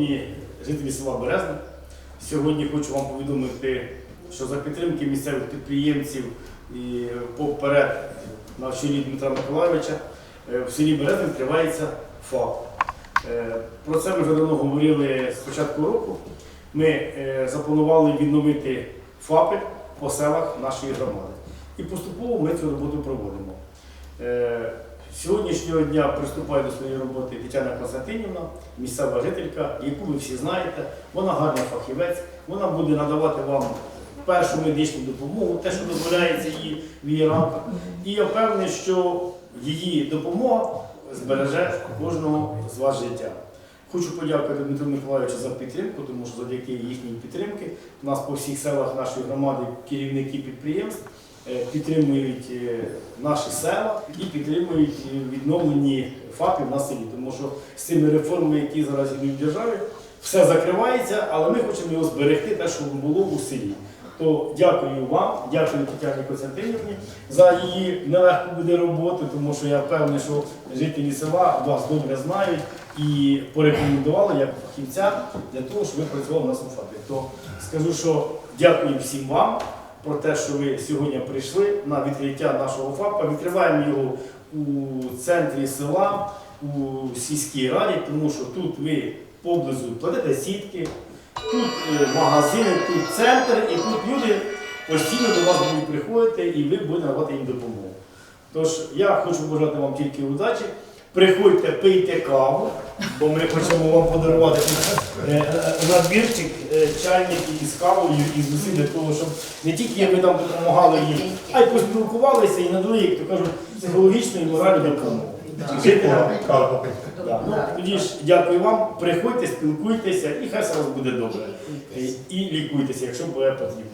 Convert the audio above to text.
Шановні жителі села Березне, сьогодні хочу вам повідомити, що за підтримки місцевих підприємців і поперед на чолі Дмитра Миколайовича е, в селі Березне відкривається ФАП. Е, Про це ми вже давно говорили з початку року. Ми е, запланували відновити ФАПи по селах нашої громади. І поступово ми цю роботу проводимо. З Сьогоднішнього дня приступає до своєї роботи Тетяна Константинівна, місцева жителька, яку ви всі знаєте. Вона гарний фахівець, вона буде надавати вам першу медичну допомогу, те, що дозволяється їй в її рамках. І я впевнений, що її допомога збереже кожного з вас життя. Хочу подякувати Дмитру Миколаївичу за підтримку, тому що завдяки їхній підтримки у нас по всіх селах нашої громади керівники підприємств підтримують е, наші села і підтримують е, відновлені ФАПи на селі. Тому що з цими реформами, які зараз йдуть в державі, все закривається, але ми хочемо його зберегти, те, що було у селі. То дякую вам, дякую Тетяні Костянтинівні за її нелегку буде роботу, тому що я впевнений, що жителі села вас добре знають і порекомендували як фахівця для того, щоб ви працювали у нас ФАПі. То скажу, що дякую всім вам про те, що ви сьогодні прийшли на відкриття нашого ФАПа. Відкриваємо його у центрі села, у сільській раді, тому що тут ви поблизу платите сітки, тут е, магазини, тут центр, і тут люди постійно до вас будуть приходити і ви будете надавати їм допомогу. Тож я хочу бажати вам тільки удачі. Приходьте, пийте каву, бо ми хочемо вам подарувати е, е, набірчик е, чайників із кавою і з усім для того, щоб не тільки ви там допомагали їм, а й поспілкувалися і надали, як то кажуть, психологічну і моральну допомогу. Жителям. Да. Ну, тоді ж дякую вам, приходьте, спілкуйтеся і хай все у вас буде добре. І лікуйтеся, якщо буде потрібно.